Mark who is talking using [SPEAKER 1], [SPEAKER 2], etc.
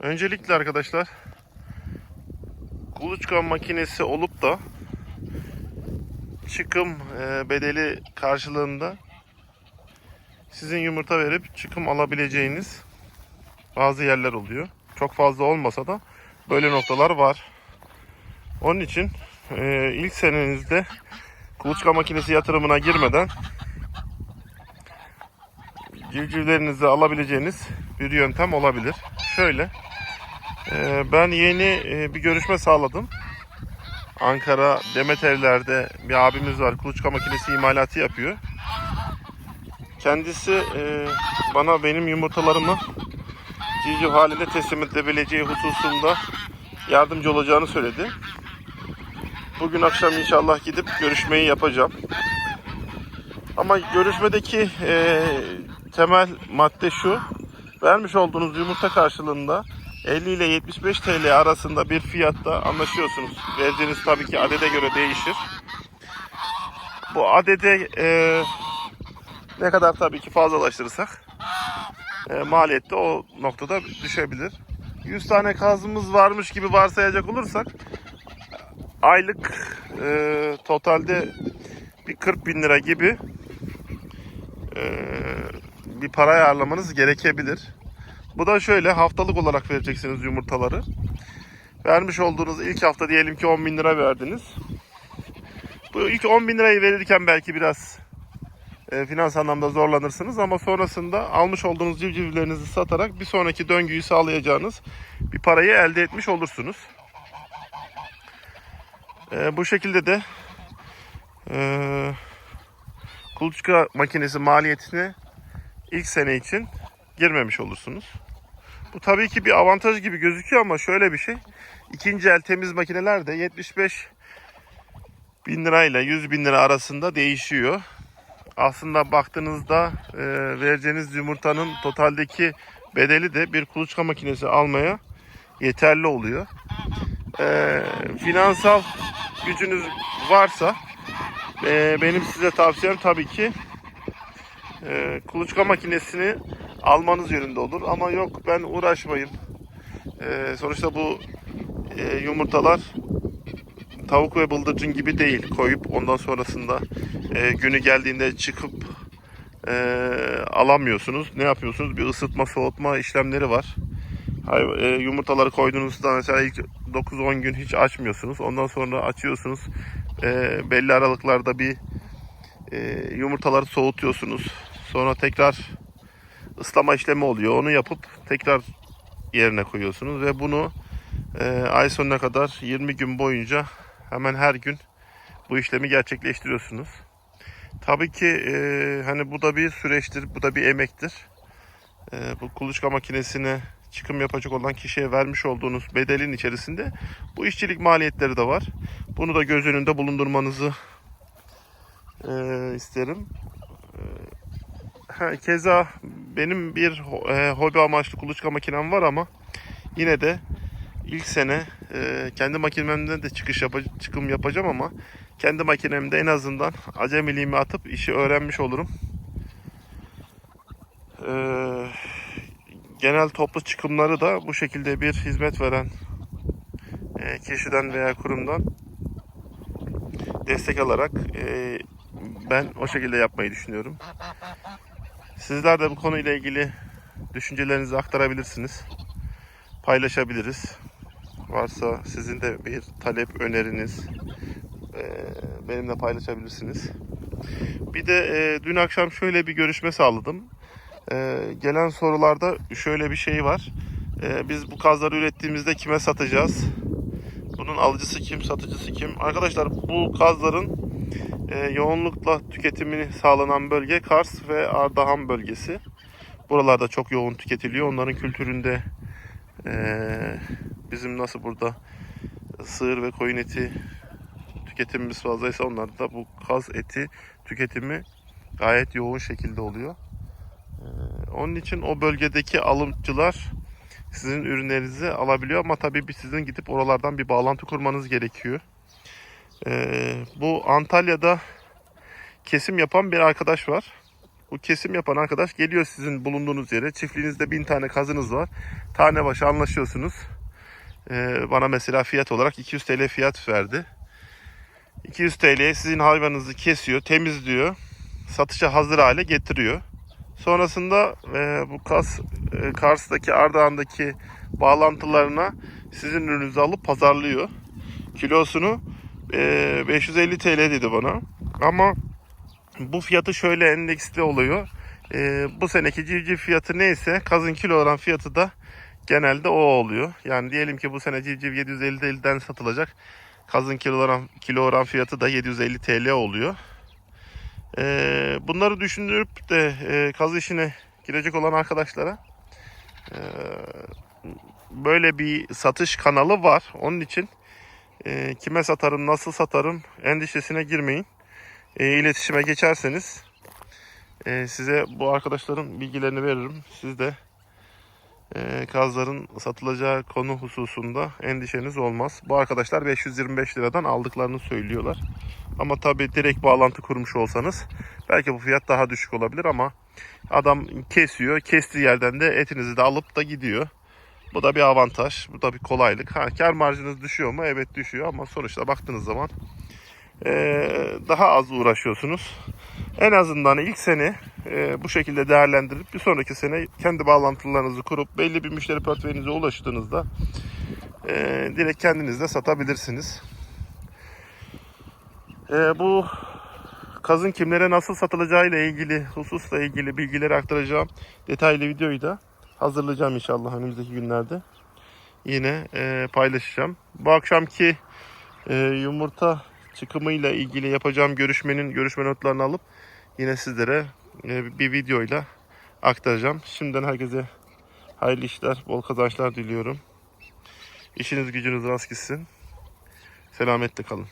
[SPEAKER 1] Öncelikle arkadaşlar kuluçka makinesi olup da çıkım e, bedeli karşılığında sizin yumurta verip çıkım alabileceğiniz bazı yerler oluyor. Çok fazla olmasa da böyle noktalar var. Onun için e, ilk senenizde kuluçka makinesi yatırımına girmeden civcivlerinizi alabileceğiniz bir yöntem olabilir. Şöyle e, ben yeni e, bir görüşme sağladım. Ankara Demeterler'de bir abimiz var. Kuluçka makinesi imalatı yapıyor. Kendisi e, bana benim yumurtalarımı civciv halinde teslim edebileceği hususunda yardımcı olacağını söyledi. Bugün akşam inşallah gidip görüşmeyi yapacağım. Ama görüşmedeki e, temel madde şu. Vermiş olduğunuz yumurta karşılığında 50 ile 75 TL arasında bir fiyatta anlaşıyorsunuz. Verdiğiniz tabii ki adede göre değişir. Bu adede e, ne kadar tabii ki fazlalaştırırsak e, maliyette o noktada düşebilir. 100 tane kazımız varmış gibi varsayacak olursak aylık e, totalde bir 40 bin lira gibi e, bir para ayarlamanız gerekebilir. Bu da şöyle haftalık olarak vereceksiniz yumurtaları. Vermiş olduğunuz ilk hafta diyelim ki 10 bin lira verdiniz. Bu ilk 10 bin lirayı verirken belki biraz e, finans anlamda zorlanırsınız ama sonrasında almış olduğunuz civcivlerinizi satarak bir sonraki döngüyü sağlayacağınız bir parayı elde etmiş olursunuz. E, bu şekilde de e, kuluçka makinesi maliyetine ilk sene için girmemiş olursunuz. Bu tabii ki bir avantaj gibi gözüküyor ama şöyle bir şey. İkinci el temiz makineler de 75 bin lirayla 100 bin lira arasında değişiyor. Aslında baktığınızda e, vereceğiniz yumurtanın totaldeki bedeli de bir kuluçka makinesi almaya yeterli oluyor. E, finansal gücünüz varsa e, benim size tavsiyem tabii ki e, kuluçka makinesini almanız yönünde olur. Ama yok ben uğraşmayayım. E, sonuçta bu e, yumurtalar tavuk ve bıldırcın gibi değil. Koyup ondan sonrasında e, günü geldiğinde çıkıp e, alamıyorsunuz. Ne yapıyorsunuz? Bir ısıtma soğutma işlemleri var. Yumurtaları koyduğunuzda mesela ilk 9-10 gün hiç açmıyorsunuz. Ondan sonra açıyorsunuz. Belli aralıklarda bir yumurtaları soğutuyorsunuz. Sonra tekrar ıslama işlemi oluyor. Onu yapıp tekrar yerine koyuyorsunuz ve bunu e, ay sonuna kadar 20 gün boyunca hemen her gün bu işlemi gerçekleştiriyorsunuz. Tabii ki e, hani bu da bir süreçtir, bu da bir emektir. E, bu kuluçka makinesine çıkım yapacak olan kişiye vermiş olduğunuz bedelin içerisinde bu işçilik maliyetleri de var. Bunu da göz önünde bulundurmanızı e, isterim. Keza benim bir e, hobi amaçlı kuluçka makinem var ama yine de ilk sene e, kendi makinemden de çıkış yapa- çıkım yapacağım ama kendi makinemde en azından acemiliğimi atıp işi öğrenmiş olurum. E, genel toplu çıkımları da bu şekilde bir hizmet veren e, kişiden veya kurumdan destek alarak e, ben o şekilde yapmayı düşünüyorum. Sizler de bu konuyla ilgili düşüncelerinizi aktarabilirsiniz. Paylaşabiliriz. Varsa sizin de bir talep, öneriniz e, benimle paylaşabilirsiniz. Bir de e, dün akşam şöyle bir görüşme sağladım. E, gelen sorularda şöyle bir şey var. Biz bu kazları ürettiğimizde kime satacağız? Bunun alıcısı kim, satıcısı kim? Arkadaşlar bu kazların e, yoğunlukla tüketimini sağlanan bölge Kars ve Ardahan bölgesi. Buralarda çok yoğun tüketiliyor. Onların kültüründe e, bizim nasıl burada sığır ve koyun eti tüketimimiz fazlaysa onlarda da bu kaz eti tüketimi gayet yoğun şekilde oluyor. E, onun için o bölgedeki alımcılar sizin ürünlerinizi alabiliyor ama tabii bir sizin gidip oralardan bir bağlantı kurmanız gerekiyor. Ee, bu Antalya'da kesim yapan bir arkadaş var. Bu kesim yapan arkadaş geliyor sizin bulunduğunuz yere. Çiftliğinizde bin tane kazınız var. Tane başı anlaşıyorsunuz. Ee, bana mesela fiyat olarak 200 TL fiyat verdi. 200 TL'ye sizin hayvanınızı kesiyor, temizliyor. Satışa hazır hale getiriyor. Sonrasında e, bu Kas, e, Kars'taki Ardahan'daki bağlantılarına sizin ürününüzü alıp pazarlıyor. Kilosunu e, 550 TL dedi bana. Ama bu fiyatı şöyle endeksli oluyor. E, bu seneki civciv fiyatı neyse kazın kilo olan fiyatı da genelde o oluyor. Yani diyelim ki bu sene civciv 750 TL'den satılacak. Kazın kilo oran, kilo oran fiyatı da 750 TL oluyor. Ee, bunları düşünüp de e, kaz işine girecek olan arkadaşlara e, böyle bir satış kanalı var. Onun için e, kime satarım, nasıl satarım endişesine girmeyin. E, iletişime geçerseniz e, size bu arkadaşların bilgilerini veririm. Siz de e, kazların satılacağı konu hususunda endişeniz olmaz. Bu arkadaşlar 525 liradan aldıklarını söylüyorlar. Ama tabi direkt bağlantı kurmuş olsanız belki bu fiyat daha düşük olabilir ama adam kesiyor. Kestiği yerden de etinizi de alıp da gidiyor. Bu da bir avantaj. Bu da bir kolaylık. Ha, kar marjınız düşüyor mu? Evet düşüyor ama sonuçta baktığınız zaman eee, daha az uğraşıyorsunuz. En azından ilk sene e, bu şekilde değerlendirip bir sonraki sene kendi bağlantılarınızı kurup belli bir müşteri portföyünüze ulaştığınızda e, direkt kendiniz de satabilirsiniz. E, bu kazın kimlere nasıl satılacağı ile ilgili hususla ilgili bilgileri aktaracağım detaylı videoyu da hazırlayacağım inşallah önümüzdeki günlerde. Yine e, paylaşacağım. Bu akşamki e, yumurta çıkımıyla ilgili yapacağım görüşmenin görüşme notlarını alıp yine sizlere e, bir videoyla aktaracağım. Şimdiden herkese hayırlı işler, bol kazançlar diliyorum. İşiniz gücünüz rast gitsin. Selametle kalın.